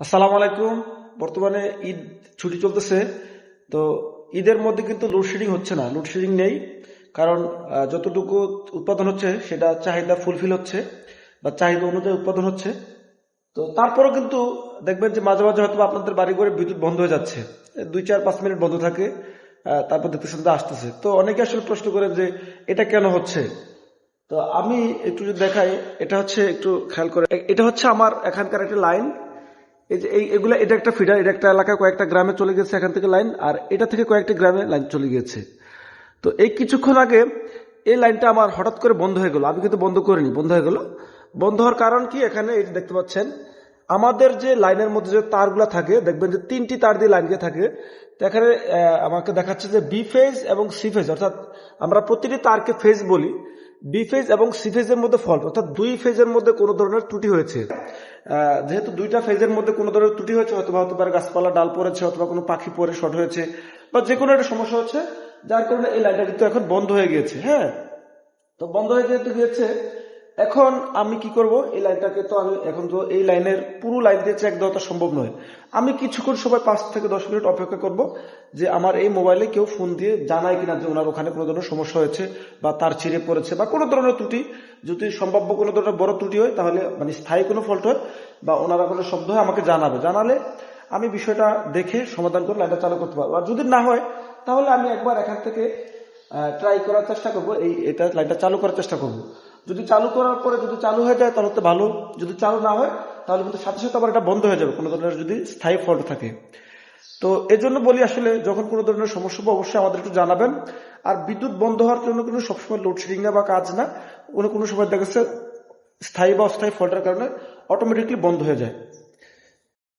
আসসালামু আলাইকুম। বর্তমানে ঈদ ছুটি চলতেছে। তো ঈদের মধ্যে কিন্তু লোডশেডিং হচ্ছে না লোডশেডিং নেই। কারণ যতটুকু উৎপাদন হচ্ছে, সেটা চাহিদা ফুলফিল হচ্ছে বা চাহিদা অনুযায়ী উৎপাদন হচ্ছে। তো তারপরেও কিন্তু দেখবেন যে মাঝে মাঝে হয়তো আপনাদের বাড়ি করে বিদ্যুৎ বন্ধ হয়ে যাচ্ছে। দুই চার পাঁচ মিনিট বন্ধ থাকে তারপর দেখতেছেন যে আসতেছে। তো অনেকে আসলে প্রশ্ন করেন যে এটা কেন হচ্ছে? তো আমি একটু যদি দেখাই, এটা হচ্ছে একটু খেয়াল করে এটা হচ্ছে আমার এখানকার একটা লাইন। এই যে, এই এগুলা, এটা একটা ফিডার, এটা একটা এলাকায় কয়েকটা গ্রামে চলে গেছে এখান থেকে লাইন, আর এটা থেকে কয়েকটা গ্রামে লাইন চলে গিয়েছে। তো এই কিছুক্ষণ আগে এই লাইনটা আমার হঠাৎ করে বন্ধ হয়ে গেল। আমি কিন্তু বন্ধ করিনি, বন্ধ হয়ে গেল। বন্ধ হওয়ার কারণ কি? এখানে এই দেখতে পাচ্ছেন, আমাদের যে লাইনের মধ্যে যে তারগুলা থাকে, দেখবেন যে তিনটি তার দিয়ে লাইন গিয়ে থাকে। এখানে আমাকে দেখাচ্ছে যে বি ফেজ এবং সি ফেজ অর্থাৎ আমরা প্রতিটি তারকে ফেজ বলি। বি ফেজ এবং সি ফেজের মধ্যে ফল অর্থাৎ দুই ফেজের মধ্যে কোনো ধরনের ত্রুটি হয়েছে। যেহেতু দুইটা ফেজের মধ্যে কোনো ধরনের ত্রুটি হয়েছে হয়তো বা হতে পারে গাছপালা ডাল পড়েছে, অথবা কোনো পাখি পরে শর্ট হয়েছে, বা যে কোনো একটা সমস্যা হচ্ছে, যার কারণে এই লাইটারটি তো এখন বন্ধ হয়ে গিয়েছে হ্যাঁ? তো বন্ধ হয়ে যেহেতু গিয়েছে এখন আমি কি করব? এই লাইনটাকে তো আমি এখন তো এই লাইনের পুরো লাইন দিয়ে চেক দেওয়া তো সম্ভব নয়। আমি কিছুক্ষণ সময় পাঁচ থেকে দশ মিনিট অপেক্ষা করব যে আমার এই মোবাইলে কেউ ফোন দিয়ে জানায় কিনা যে ওনার ওখানে কোনো ধরনের সমস্যা হয়েছে বা তার ছিঁড়ে পড়েছে বা কোনো ধরনের ত্রুটি। যদি সম্ভাব্য কোনো ধরনের বড় ত্রুটি হয়, তাহলে মানে স্থায়ী কোনো ফল্ট হয় বা ওনারা কোনো শব্দ হয়, আমাকে জানাবে। জানালে আমি বিষয়টা দেখে সমাধান করে লাইনটা চালু করতে পারব। আর যদি না হয়, তাহলে আমি একবার এখান থেকে ট্রাই করার চেষ্টা করব। এই, এটা লাইনটা চালু করার চেষ্টা করব। যদি চালু করার পরে যদি চালু হয়ে যায়, তাহলে তো ভালো। যদি চালু না হয়, তাহলে কিন্তু সাথে সাথে আবার এটা বন্ধ হয়ে যাবে। কোনো ধরনের যদি স্থায়ী ফল্ট থাকে। তো এই জন্য বলি আসলে, যখন কোনো ধরনের সমস্যা হবে, অবশ্যই আমাদের একটু জানাবেন। আর বিদ্যুৎ বন্ধ হওয়ার জন্য কিন্তু সবসময় লোডশেডিং না বা কাজ না। কোনো কোনো সময় দেখা যাচ্ছে স্থায়ী বা অস্থায়ী ফল্টের কারণে অটোমেটিকলি বন্ধ হয়ে যায়।